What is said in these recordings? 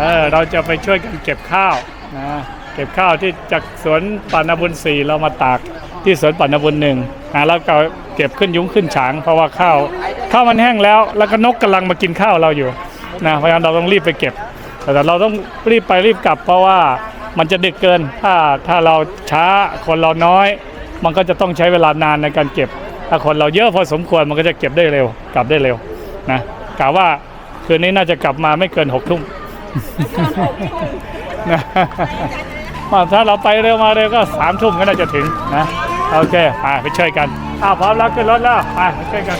เออเราจะไปช่วยกันเก็บข้าวนะเก็บข้าวที่จากสวนปันนบุญสี่เรามาตากที่สวนปันนบุญหนึ่งนะแล้วก็เก็บขึ้นยุ้งขึ้นฉาง เพราะว่าข้าวข้าวมันแห้งแล้วแล้วก็นกกำลังมากินข้าวเราอยู่นะเพราะฉะนั้นเราต้องรีบไปเก็บ แต่เราต้องรีบไปรีบกลับ เพราะว่ามันจะดึกเกินถ้าถ้าเราช้าคนเราน้อย มันก็จะต้องใช้เวลานานในการเก็บ ถ้าคนเราเยอะพอสมควรมันก็จะเก็บได้เร็ว กลับได้เร็วนะกะว่าคืนนี้น่าจะกลับมาไม่เกินหกทุ่ม นะว่าถ้าเราไปเร็วมาเร็วก็สามทุ่มก็น่าจะถึงนะโอเคไปไปช่วยกันอ้าวพร้อมแล้วขึ้นรถแล้วไปไปช่วยกัน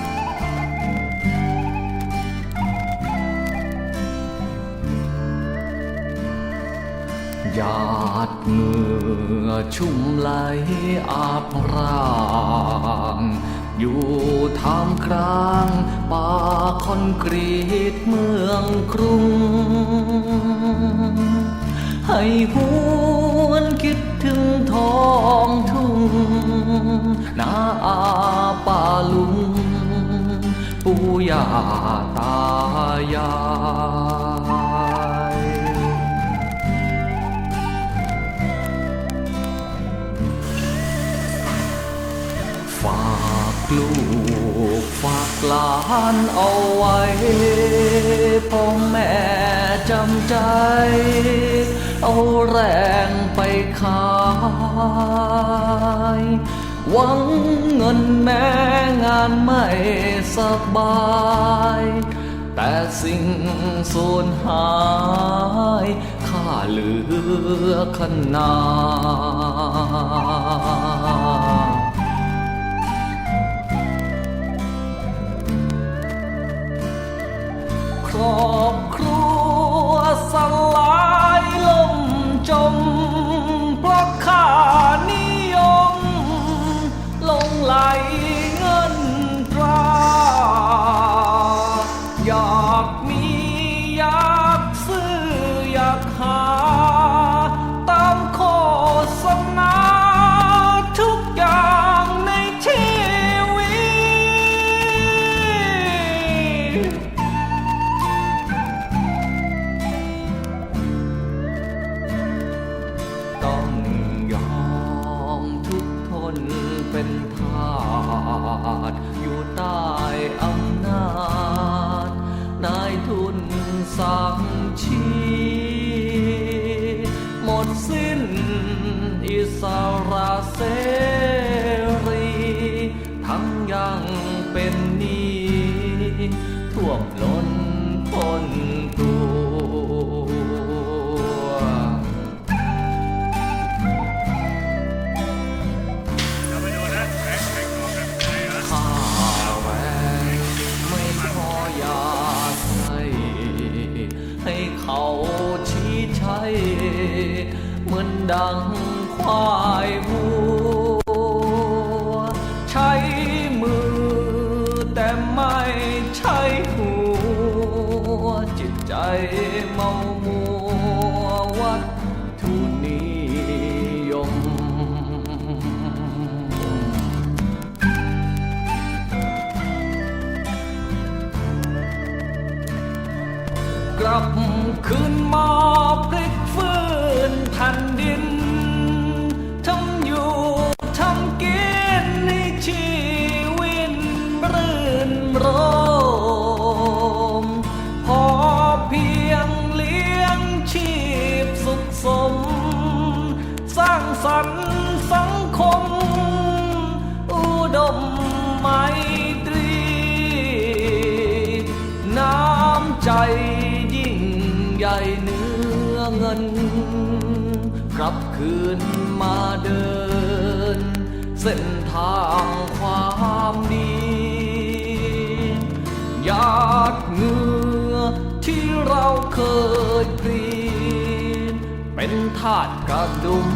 หยาดเหงื่อชุ่มไหลอาบร่าง อยู่ท่ามกลางป่าคอนกรีตเมืองกรุง ให้หวนคิดถึงท้องทุ่งนาอาป่าลุงปู่ย่าตายาย ลูกฝากหลานเอาไว้ พ่อแม่จำใจ เอาแรงไปขายหวังเงินแม้งานไม่สบาย แต่สิ่งสูญหายค่าเหลือขนาด สั่งชี หมดสิ้นอิสระเส ควายวัว ใช้มือแต่ไม่ใช้หัว จิตใจเมามัววัตถุนิยมกลับคืนมาำใจยิ่งใหญ่เนื้อเงิน กลับคืนมาเดิน เส้นทางความดีหยาดเหงื่อที่เราเคยพรีเป็นทาสกระดุม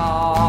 哦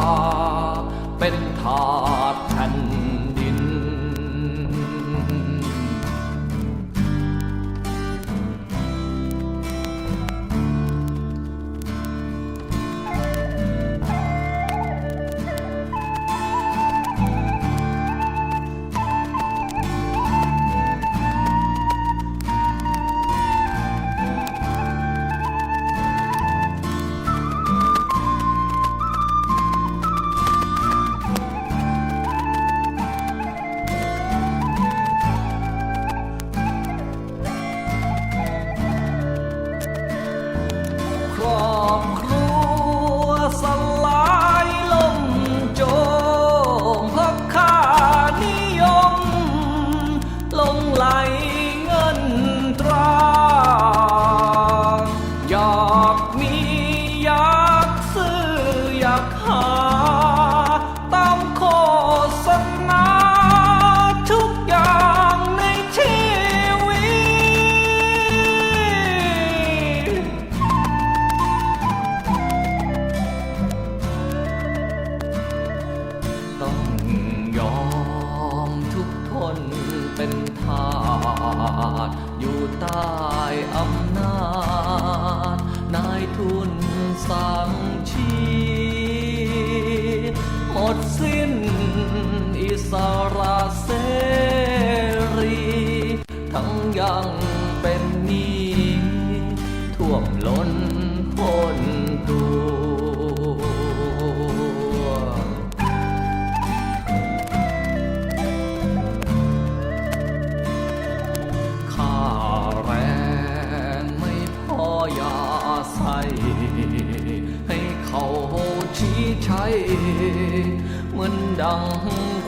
มือนดัง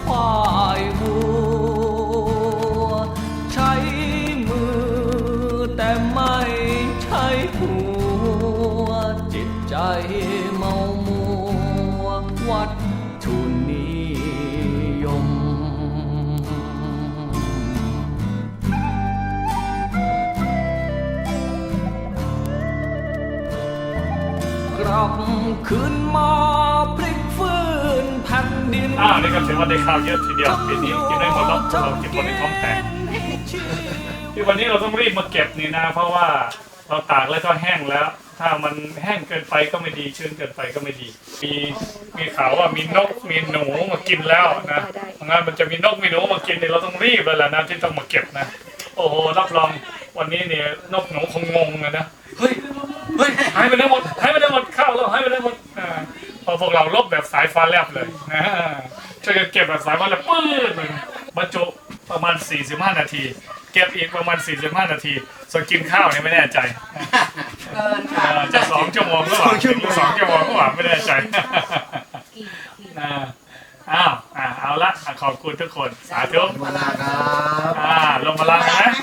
ควายวัว ใช้มือแต่ไม่ใช้หัว จิตใจเมามัววัตถุนิยมกลับคืนมา อ้าวนี่ก็ถือว่าได้ข้าวเยอะทีเดียวปีนี้กินได้หมดแล้วเรากินหมดในท้องแตกที่วันนี้เราต้องรีบมาเก็บนี่นะ เพราะว่าเราตากแล้วก็แห้งแล้ว ถ้ามันแห้งเกินไปก็ไม่ดีชื้นเกินไปก็ไม่ดี มีมีข่าวว่ามีนกมีหนูมากินแล้วนะงั้นมันจะมีนกมีหนูมากินเนี่ยเราต้องรีบแล้วล่ะนะที่ต้องมาเก็บนะ โอ้โหรับรองวันนี้เนี่ยนกหนูคงงงอะนะเฮ้ยเฮ้ยหายไปได้หมดหายไปได้หมดข้าวเราหายไปได้หมดอ่า พอพวกเราลบแบบสายฟ้าแลบเลยนะช่วยกันเก็บแบบสายฟ้าแลบปื้ดเลยบรรจุประมาณ 45 นาที เก็บอีกประมาณ 45 นาที ส่วนกินข้าวเนี่ยไม่แน่ใจเกินค่ะเออจะสองชั่วโมงก็หวังถึงสองชั่วโมงก็หวังไม่แน่ใจนะอ้าวอ่าเอาละอะขอบคุณทุกคนสาธุมาลาครับอ่าลงมาลากันนะรวมพลังนะคะ